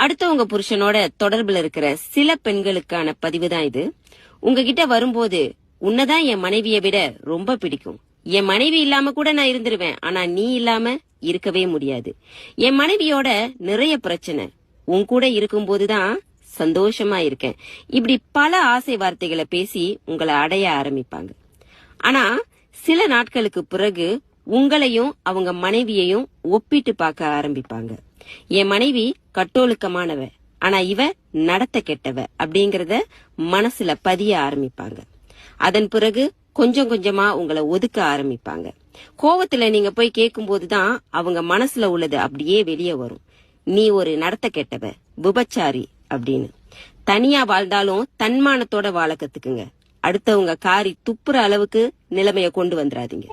அடுத்தவங்க புருஷனோட தொடர்புல இருக்கிற சில பெண்களுக்கான பதிவு தான் இது. உங்ககிட்ட வரும்போது உன்னதான் என் மனைவியை விட ரொம்ப பிடிக்கும். என் மனைவி இல்லாம கூட நான் இருந்துருவேன் ஆனா நீ இல்லாம இருக்கவே முடியாது. என் மனைவியோட நிறைய பிரச்சனை. உன் கூட இருக்கும்போதுதான் சந்தோஷமா இருக்கேன். இப்படி பல ஆசை வார்த்தைகளை பேசி உங்களை அடைய ஆரம்பிப்பாங்க. ஆனா சில நாட்களுக்கு பிறகு உங்களையும் அவங்க மனைவியையும் ஒப்பிட்டு பார்க்க ஆரம்பிப்பாங்க. என் மனைவி கட்டோழுக்கமானவ. ஆனா இவ நடத்த கெட்டவ அப்படிங்கறத மனசுல பதிய ஆரம்பிப்பாங்க. அதன் பிறகு கொஞ்சம் கொஞ்சமா உங்களை ஒதுக்க ஆரம்பிப்பாங்க. கோவத்துல நீங்க போய் கேட்கும்போதுதான் அவங்க மனசுல உள்ளது அப்படியே வெளியே வரும். நீ ஒரு நடத்த கெட்டவ விபச்சாரி அப்படின்னு. தனியா வாழ்ந்தாலும் தன்மானத்தோட வாழ கத்துக்குங்க. அடுத்தவங்க காரி துப்புற அளவுக்கு நிலைமைய கொண்டு வந்துடாதீங்க